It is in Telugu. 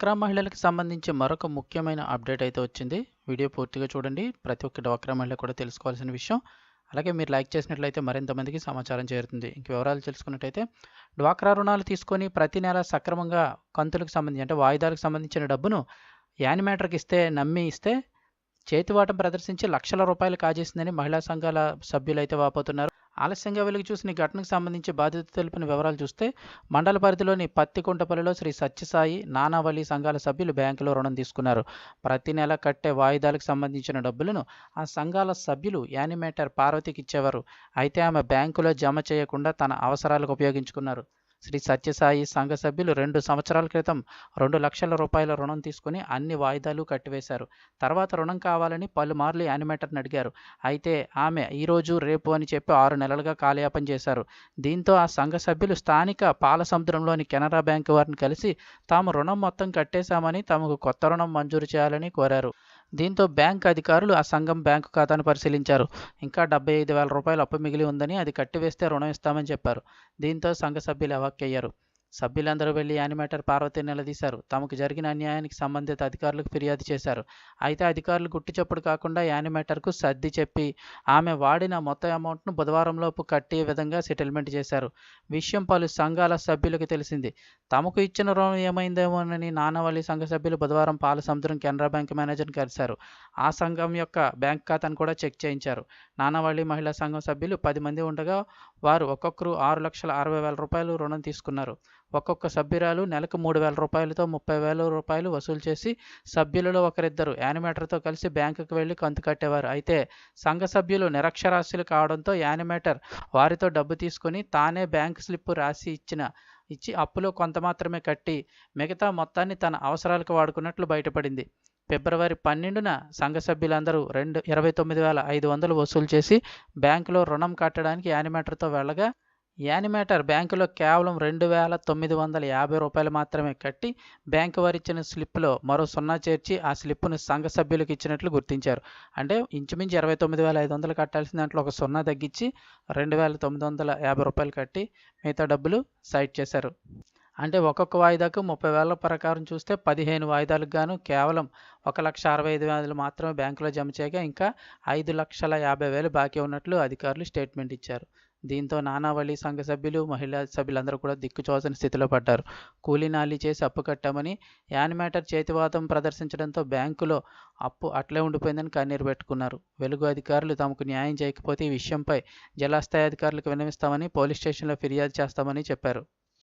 డ్వాక్రా మహిళలకు సంబంధించి మరొక ముఖ్యమైన అప్డేట్ అయితే వచ్చింది. వీడియో పూర్తిగా చూడండి. ప్రతి ఒక్క డ్వాక్రా మహిళ కూడా తెలుసుకోవాల్సిన విషయం. అలాగే మీరు లైక్ చేసినట్లయితే మరింత మందికి సమాచారం చేరుతుంది. ఇంక వివరాలు తెలుసుకున్నట్టయితే డ్వాక్రా రుణాలు తీసుకొని ప్రతి నెల సక్రమంగా కంతులకు సంబంధించి అంటే వాయిదాలకు సంబంధించిన డబ్బును యానిమేటర్కి ఇస్తే నమ్మి ఇస్తే చేతివాటం ప్రదర్శించి లక్షల రూపాయలు కాజేసిందని మహిళా సంఘాల సభ్యులు అయితే వాపోతున్నారు. ఆలస్యంగా వెలుగు చూసిన ఘటనకు సంబంధించి బాధిత తెలిపిన వివరాలు చూస్తే మండల పరిధిలోని పత్తికుంటపల్లిలో శ్రీ సత్యసాయి నానావళి సంఘాల సభ్యులు బ్యాంకులో రుణం తీసుకున్నారు. ప్రతి నెల కట్టే వాయిదాలకు సంబంధించిన డబ్బులను ఆ సంఘాల సభ్యులు యానిమేటర్ పార్వతికి ఇచ్చేవారు. అయితే ఆమె బ్యాంకులో జమ చేయకుండా తన అవసరాలకు ఉపయోగించుకున్నారు. శ్రీ సత్యసాయి సంఘ సభ్యులు రెండు సంవత్సరాల క్రితం రెండు లక్షల రూపాయల రుణం తీసుకుని అన్ని వాయిదాలు కట్టివేశారు. తర్వాత రుణం కావాలని పలుమార్లు యానిమేటర్ని అడిగారు. అయితే ఆమె ఈరోజు రేపు అని చెప్పి ఆరు నెలలుగా కాలయాపన చేశారు. దీంతో ఆ సంఘ సభ్యులు స్థానిక పాల సముద్రంలోని కెనరా బ్యాంకు వారిని కలిసి తాము రుణం మొత్తం కట్టేశామని తమకు కొత్త రుణం మంజూరు చేయాలని కోరారు. దీంతో బ్యాంక్ అధికారులు ఆ సంఘం బ్యాంకు ఖాతాను పరిశీలించారు. ఇంకా డెబ్బై ఐదు వేల రూపాయలు అప్పు మిగిలి ఉందని అది కట్టివేస్తే రుణం ఇస్తామని చెప్పారు. దీంతో సంఘ సభ్యులు అవాక్కయ్యారు. సభ్యులందరూ వెళ్ళి యానిమేటర్ పార్వతిని నిలదీశారు. తమకు జరిగిన అన్యాయానికి సంబంధిత అధికారులకు ఫిర్యాదు చేశారు. అయితే అధికారులు గుట్టుచప్పుడు కాకుండా యానిమేటర్కు సర్ది చెప్పి ఆమె వాడిన మొత్తం అమౌంట్ను బుధవారంలోపు కట్టే విధంగా సెటిల్మెంట్ చేశారు. విషయం పలు సంఘాల సభ్యులకు తెలిసింది. తమకు ఇచ్చిన రుణం ఏమైందేమోనని నానవల్లి సంఘ సభ్యులు బుధవారం పాల సముద్రం కెనరా బ్యాంక్ మేనేజర్ని కలిశారు. ఆ సంఘం యొక్క బ్యాంక్ ఖాతాను కూడా చెక్ చేయించారు. నానవల్లి మహిళా సంఘం సభ్యులు పది మంది ఉండగా వారు ఒక్కొక్కరు ఆరు లక్షల అరవై వేల రూపాయలు రుణం తీసుకున్నారు. ఒక్కొక్క సభ్యురాలు నెలకు మూడు వేల రూపాయలతో ముప్పై వేల రూపాయలు వసూలు చేసి సభ్యులలో ఒకరిద్దరు యానిమేటర్తో కలిసి బ్యాంకుకు వెళ్ళి కంతు కట్టేవారు. అయితే సంఘ సభ్యులు నిరక్షరాస్యులు కావడంతో యానిమేటర్ వారితో డబ్బు తీసుకుని తానే బ్యాంక్ స్లిప్ రాసి ఇచ్చిన ఇచ్చి అప్పులో కొంత మాత్రమే కట్టి మిగతా మొత్తాన్ని తన అవసరాలకు వాడుకున్నట్లు బయటపడింది. ఫిబ్రవరి పన్నెండున సంఘ సభ్యులందరూ రెండు ఇరవై తొమ్మిది వేల ఐదు వందలు వసూలు చేసి బ్యాంకులో రుణం కట్టడానికి యానిమేటర్తో వెళ్ళగా యానిమేటర్ బ్యాంకులో కేవలం రెండు వేల తొమ్మిది వందల యాభై రూపాయలు మాత్రమే కట్టి బ్యాంకు వారు ఇచ్చిన స్లిప్లో మరో సున్నా చేర్చి ఆ స్లిప్ను సంఘ సభ్యులకు ఇచ్చినట్లు గుర్తించారు. అంటే ఇంచుమించు ఇరవై తొమ్మిది వేల ఐదు వందలు కట్టాల్సిన దాంట్లో ఒక సున్నా తగ్గించి రెండు వేల తొమ్మిది వందల యాభై రూపాయలు కట్టి మిగతా డబ్బులు సైట్ చేశారు. అంటే ఒక్కొక్క వాయిదాకు ముప్పై వేల ప్రకారం చూస్తే పదిహేను వాయిదాలకు గాను కేవలం ఒక లక్ష అరవై ఐదు వేలు మాత్రమే బ్యాంకులో జమ చేయగా ఇంకా ఐదు లక్షల యాభై వేలు బాకీ ఉన్నట్లు అధికారులు స్టేట్మెంట్ ఇచ్చారు. దీంతో నానావళి సంఘ సభ్యులు మహిళా సభ్యులందరూ కూడా దిక్కుచోసిన స్థితిలో పడ్డారు. కూలీనాలి చేసి అప్పు కట్టామని యానిమేటర్ చేతివాదం ప్రదర్శించడంతో బ్యాంకులో అప్పు అట్లే ఉండిపోయిందని కన్నీరు పెట్టుకున్నారు. వెలుగు అధికారులు తమకు న్యాయం చేయకపోతే ఈ విషయంపై జిల్లా స్థాయి అధికారులకు విన్నవిస్తామని పోలీస్ స్టేషన్లో ఫిర్యాదు చేస్తామని చెప్పారు.